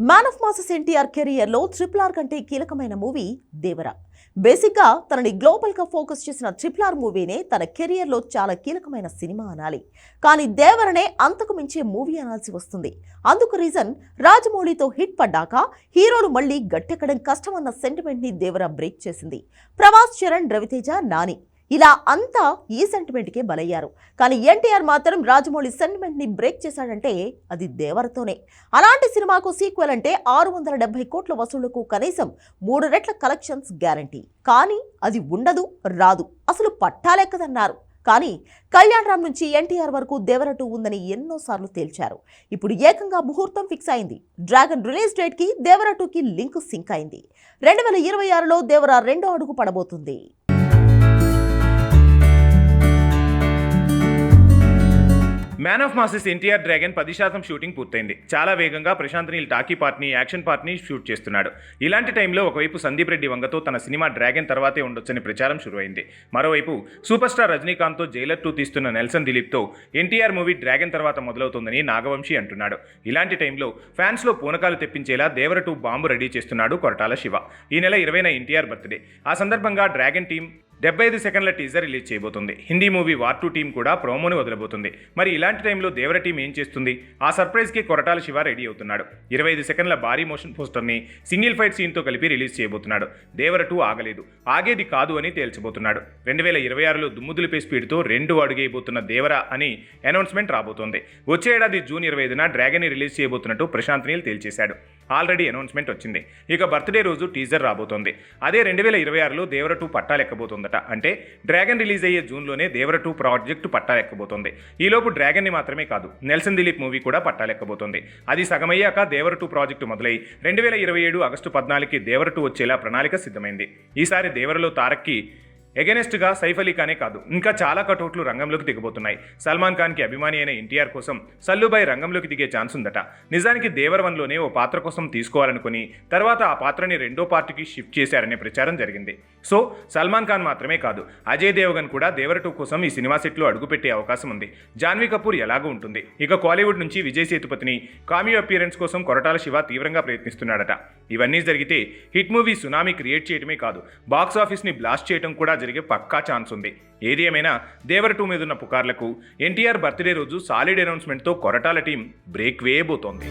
Man of masses NTR కెరియర్లో triple R కంటే కీలకమైన మూవీ దేవర. బేసిక్గా తనని గ్లోబల్గా ఫోకస్ చేసిన ట్రిపుల్ ఆర్ మూవీనే తన కెరియర్లో చాలా కీలకమైన సినిమా అనాలి. కానీ దేవరనే అంతకు మించే మూవీ అనాల్సి వస్తుంది. అందుకు రీజన్ రాజమౌళితో హిట్ పడ్డాక హీరోలు మళ్ళీ గట్టెక్కడం కష్టమన్న సెంటిమెంట్ని దేవరా దేవర బ్రేక్ చేసింది. ప్రభాస్ చరణ్ రవితేజ నాని. ఇలా అంతా ఈ సెంటిమెంట్కే బలయ్యారు. కానీ ఎన్టీఆర్ మాత్రం రాజమౌళి సెంటిమెంట్ని బ్రేక్ చేశాడంటే అది దేవరతోనే. అలాంటి సినిమాకు సీక్వెల్ అంటే ఆరు వందల డెబ్బై కోట్ల వసూళ్ళకు కనీసం మూడు రెట్ల కలెక్షన్స్ గ్యారంటీ కానీ అది ఉండదు రాదు. అసలు పట్టాలెక్కదన్నారు కానీ కళ్యాణ్ రామ్ నుంచి ఎన్టీఆర్ వరకు దేవరటు ఉందని ఎన్నోసార్లు తేల్చారు. ఇప్పుడు ఏకంగా ముహూర్తం ఫిక్స్ అయింది. డ్రాగన్ రిలీజ్ డేట్కి దేవరటుకి లింక్ సింక్ అయింది. రెండు వేల ఇరవై ఆరులో దేవర రెండో అడుగు పడబోతుంది. Man of masses NTR dragon పది శాతం షూటింగ్ పూర్తయింది. చాలా వేగంగా ప్రశాంత్ నీల్ టాకీ పార్ట్ని యాక్షన్ పార్ట్ని షూట్ చేస్తున్నాడు. ఇలాంటి టైంలో ఒకవైపు సందీప్ రెడ్డి వంగతో తన సినిమా డ్రాగన్ తర్వాతే ఉండొచ్చని ప్రచారం షురువైంది. మరోవైపు సూపర్ స్టార్ రజనీకాంత్తో జైలర్ టూ తీస్తున్న నెల్సన్ దిలీప్తో ఎన్టీఆర్ మూవీ డ్రాగన్ తర్వాత మొదలవుతుందని నాగవంశీ అంటున్నాడు. ఇలాంటి టైంలో ఫ్యాన్స్లో పూనకాలు తెప్పించేలా దేవర టూ బాంబు రెడీ చేస్తున్నాడు కొరటాల శివ. ఈ నెల ఇరవైన ఎన్టీఆర్ బర్త్డే ఆ సందర్భంగా డ్రాగన్ టీం డెబ్బై ఐదు సెకండ్ల టీజర్ రిలీజ్ చేయబోతుంది. Hindi movie war two team కూడా ప్రోమోని వదలబోతుంది. మరి ఇలాంటి టైంలో దేవర టీం ఏం చేస్తుంది? ఆ సర్ప్రైజ్కి కొరటాల శివ రెడీ అవుతున్నాడు. ఇరవై ఐదు సెకండ్ల భారీ మోషన్ పోస్టర్ని సింగిల్ ఫైట్ సీన్తో కలిపి రిలీజ్ చేయబోతున్నాడు. దేవర టూ ఆగలేదు. ఆగేది కాదు అని తేల్చబోతున్నాడు. రెండు వేల ఇరవై ఆరులో దుమ్ముదులిపే స్పీడ్తో రెండు అడుగైపోతున్న దేవర అని అనౌన్స్మెంట్ రాబోతోంది. వచ్చే ఏడాది జూన్ ఇరవై ఐదున డ్రాగన్ని రిలీజ్ చేయబోతున్నట్టు ప్రశాంత్ నీల్ తేల్చేశాడు. ఆల్రెడీ అనౌన్స్మెంట్ వచ్చింది. ఇక బర్త్డే రోజు టీజర్ రాబోతోంది. అదే రెండు వేల ఇరవై ఆరులో దేవర టూ పట్టాలెక్కబోతోందట అంటే డ్రాగన్ రిలీజ్ అయ్యే జూన్లోనే దేవర టూ ప్రాజెక్టు పట్టాలెక్కబోతోంది ఈలోపు డ్రాగన్ని మాత్రమే కాదు నెల్సన్ దిలీప్ మూవీ కూడా పట్టాలెక్కబోతోంది అది సగమయ్యాక దేవర టూ ప్రాజెక్టు మొదలై రెండు వేల ఇరవై ఏడు ఆగస్టు పద్నాలుగుకి దేవర టూ వచ్చేలా ప్రణాళిక సిద్ధమైంది. ఈసారి దేవరలో తారక్కి ఎగెనెస్ట్గా సైఫ్ అలీ ఖానే కాదు. ఇంకా చాలా కటౌట్లు రంగంలోకి దిగబోతున్నాయి. సల్మాన్ ఖాన్కి అభిమాని అయిన ఎన్టీఆర్ కోసం సల్లుబాయ్ రంగంలోకి దిగే ఛాన్స్ ఉందట. నిజానికి దేవరవన్లోనే ఓ పాత్ర కోసం తీసుకోవాలనుకుని తర్వాత ఆ పాత్రని రెండో పార్టీకి షిఫ్ట్ చేశారనే ప్రచారం జరిగింది. సో సల్మాన్ ఖాన్ మాత్రమే కాదు అజయ్ దేవగన్ కూడా దేవర టూ కోసం ఈ సినిమా సెట్లో అడుగుపెట్టే అవకాశం ఉంది. జాన్వీ కపూర్ ఎలాగూ ఉంటుంది. ఇక కాలీవుడ్ నుంచి విజయ్ సేతుపతిని కామియో అపియరెన్స్ కోసం కొరటాల శివ తీవ్రంగా ప్రయత్నిస్తున్నాడట. ఇవన్నీ జరిగితే హిట్ మూవీ సునామీ క్రియేట్ చేయడమే కాదు బాక్స్ ఆఫీస్ని బ్లాస్ట్ చేయడం కూడా జరిగే పక్కా ఛాన్స్ ఉంది. ఏది ఏమైనా దేవర టూ మీద ఉన్న పుకార్లకు ఎన్టీఆర్ బర్త్డే రోజు సాలిడ్ అనౌన్స్మెంట్తో కొరటాల టీం బ్రేక్ వేయబోతోంది